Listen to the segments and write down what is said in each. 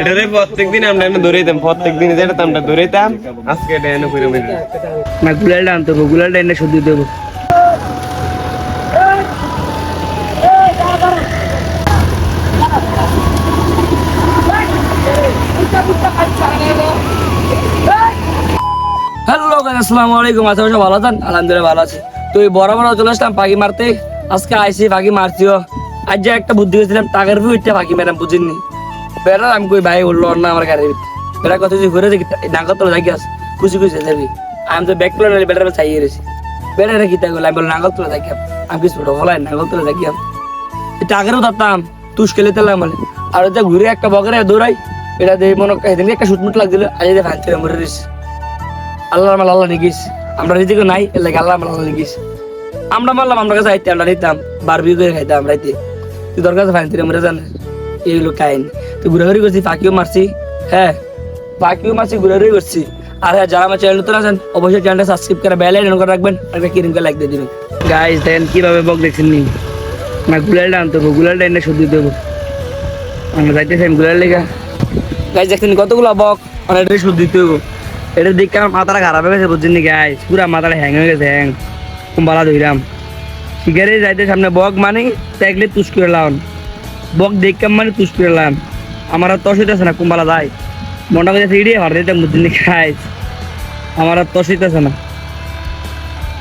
এটারে আমরা যেটা আমরা আজকে এটা এনে করে না গুলালটা আনতে হবে গুলালটা এনে দেবো হ্যালো আসসালামু আলাইকুম, আশা ভালো আছেন? আলহামদুলিল্লাহ ভালো আছি। তো এই বড় বড় চলে আসলাম পাখি মারতে। আজকে আইসি পাখি মারছিও। আজ যে একটা বুদ্ধি করেছিলাম টাকার ভিউ ইচ্ছা পাখি ম্যাডাম বুঝিনি। বেড়া আমি কই ভাই উঠল না আমার গাড়ির বেড়া কত যে ঘুরে দেখি নাগর তোলা আস খুশি খুশি যাবি আমি তো ব্যাগ তুলে চাইয়ে বলে আমি বলে নাগর তোলা দেখি আমি কিছু নাগর তোলা দেখি টাকারও ধরতাম তুষ খেলে তেলাম বলে আর যে ঘুরে একটা বগরে দৌড়াই, এটা দিয়ে মনে হয় একটা শুটমুট লাগছিল, আজ ফ্যান ছেড়ে মরে আল্লাহ আমার আল্লাহ নিগিস আমরা রিজিকে নাই, এর লাগে আল্লাহ আমার আল্লাহ নিগিস আমরা মারলাম, আমরা কাছে আইতে, আমরা নিতাম বারবি খাইতাম রাইতে। তুই তোর কাছে ফাইন আমরা জানে এইগুলো কাহিনী। তুই ঘুরাঘুরি করছি পাখিও মারছি। হ্যাঁ পাখিও মারছি, ঘুরাঘুরি করছি। আর হ্যাঁ যারা আমার চ্যানেল নতুন আছেন, অবশ্যই চ্যানেলটা সাবস্ক্রাইব করে বেল আইকন করে রাখবেন, আর একটা কিরিম করে লাইক দিয়ে দিবেন। গাইস দেখেন কীভাবে বক দেখছেন নি? না, গুলালটা আনতে হবে, গুলালটা এনে শুদ্ধ দেবো আমরা যাইতেছি গুলাল লেগা। গাইস দেখছেন কতগুলো বক? অনেকটাই শুদ্ধ দিতে হবে। এটা দেখে আমার মাথাটা খারাপ হয়ে গেছে, বুঝছেন নি গাইস পুরা মাথাটা হ্যাং হয়ে গেছে হ্যাং কুম্বালা ধইরাম। শিকারে যাইতে সামনে বক মানে দেখলে তুস করে বক দেখে মানে তুস করে আমার আর তস আছে না, কুম্বালা যাই। মনটা করে ইডিয়ে আমার দিতে মুদিন খাই আমার আর তস আছে না।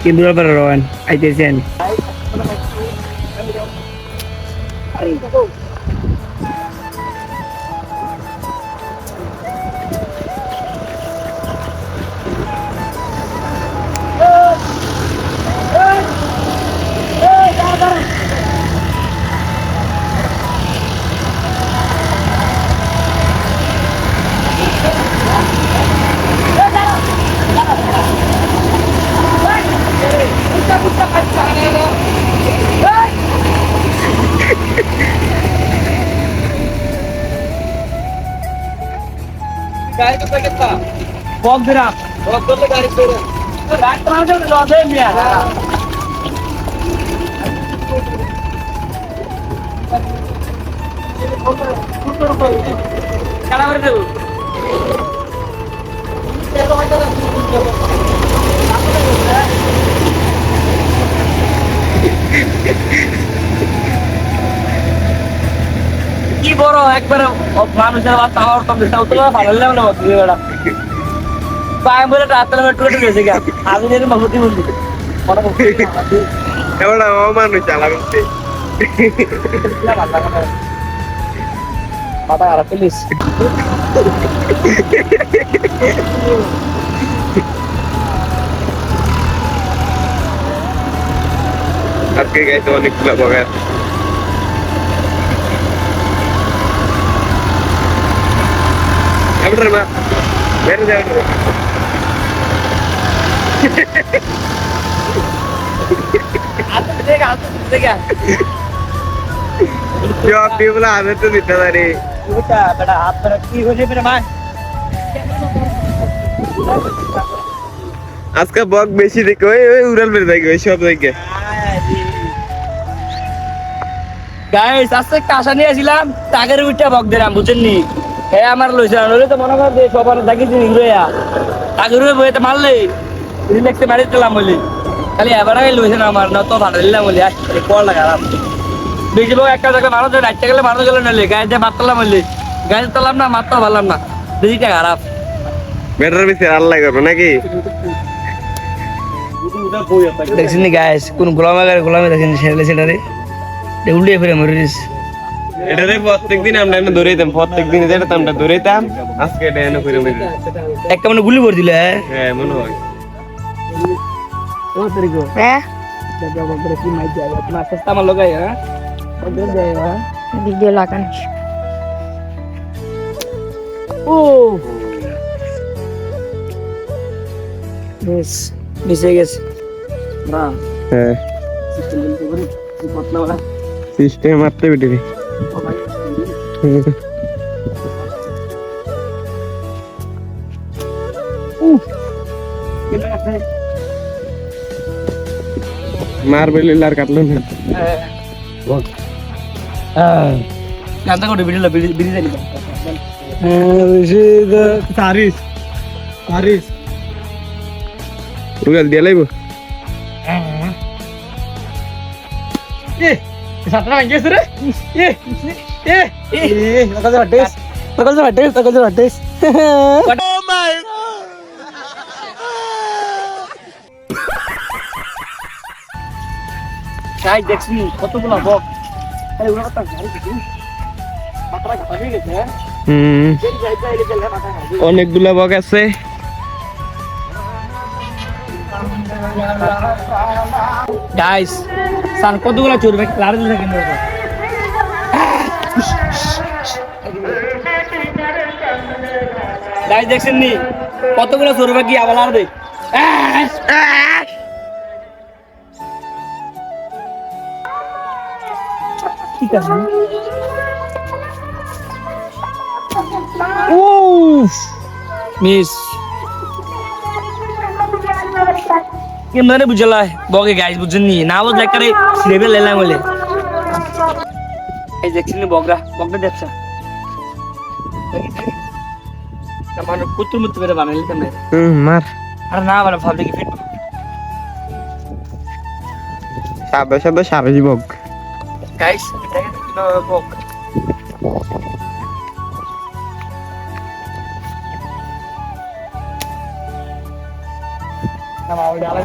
কিন্তু রয়েন, আইতেছি আমি। বক দিলাম বক করলে গাড়ি করে ডাক্তার আমাদের লজে মিয়া কারা করে দেবো। কি বড় একবারে মানুষের ভালো লাগল আজকে গাইতে অনেকগুলো বগার এবার মা বের যাও দেখে দেখে তো দিতে পারি মেরে আজকে বক বেশি দেখে, ওই ওই উড়াল বেড়ে থাকে ওই সব দেখে। গাইস আজকে আসছিলাম টাকের বক দিলাম, বুঝছেন নি? হ্যাঁ আমার লইছে না তো মনে কর সবার দেখিছি টাকের বইতে মারলে রিল্যাক্সে মারি দিলাম বলি। খালি এবার আগে লইছে না আমার না তো ভালো দিলাম বলি আজ পড় লাগা বেশি বউ একটা জায়গায় মারো যায় রাখতে গেলে মারতে গেলে নালে গায়ে দিয়ে মারতাম বললি গায়ে তালাম না মারতে পারলাম না। দিদিটা খারাপ বেটার বেশি আল্লাহ করব নাকি? দেখছেন নি গাইস কোন গোলামে গাড়ি গোলামে দেখছেন সেটালে সেটারে উল্টিয়ে ফিরে মরিস এটারে প্রত্যেকদিন আমরা এনে ধরেইতাম প্রত্যেকদিন যেটা আমরা ধরেইতাম আজকে এটা এনে করে মেরে একটা মানে গুলি করে দিলে হ্যাঁ মনে হয়। হ্যাঁ কি মাইক যায় আপনার সস্তা আমার লগাই হ্যাঁ হ্যাঁ ভিডিও লাগানো ও বেশ মিশে গেছে না হ্যাঁ পতলা সিস্টেম മാർബിൾ എല്ലാവരും കട്ടലുണ്ട് beli കൂടെ ബില്ലില്ല ബില്ല് ബില്ല് തന്നെ saris lu Rugal dia bu, Eh, satra manggil sir. Eh, eh, eh, eh, sa vattes, takal sa vattes, takal sa. গাই দেখছি কতগুলো বক আরে ওরা কত গাড়ি দিছি মাত্রা খাবি গেছে হ্যাঁ? হুম। অনেকগুলা বক আছে। গাইস সান কতগুলো চুরবে ক্লার দিলে কেন গাইস দেখছেন নি? কতগুলো চুরবে কি আবার আর দে ঠিক আছে। মিস কেমনে বুঝলা বগে গাইস বুঝছেন নি বুঝলে একটা লেভেল লেলাম বলে। এই দেখছেন বগরা বগরা দেখছা। আমার কুতুর মুত্তু করে বানাইলে কেমনে? হুম মার। আর না বানা ভাবলে কি ফিট সাদা সাদা সারস বক। গাইস দেখেন ওই আলাই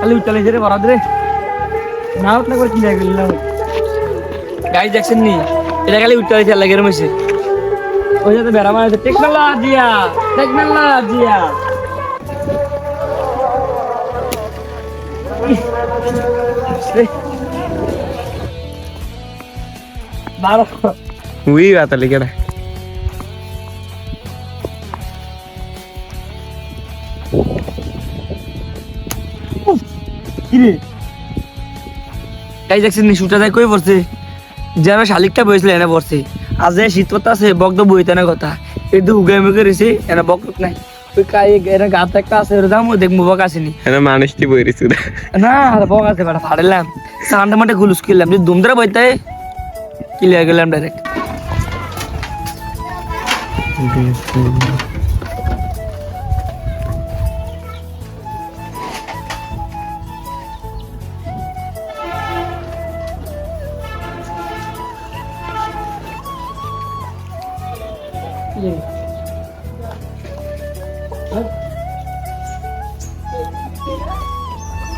খালি উঠলে জেরে বরাদ রে না উঠলে করে কি লাগে না গাই দেখছেন নি এটা খালি উঠলে লাগে রমেছে ওই যাতে বেড়া মারা টেকনোলজিয়া টেকনোলজিয়া দেখছেন নি শুটা যায়, কই পড়ছে? যে আমার শালিকটা বইছিল, এনে পড়ছে। আজ শীত করতে আছে বক তো বইতে না কথা। এই তো উগাই মুখে রয়েছে এনে বক নাই। ওই কাই এনে গাত একটা আছে ওর দাম দেখব বক আসেনি। এনে মানুষটি বইরিছু না আর বক আছে বেটা ফাড়লাম। সান্ডা মাঠে গুলুস দুমদারা বইতে ক্লিয়ার গেলাম ডাইরেক্ট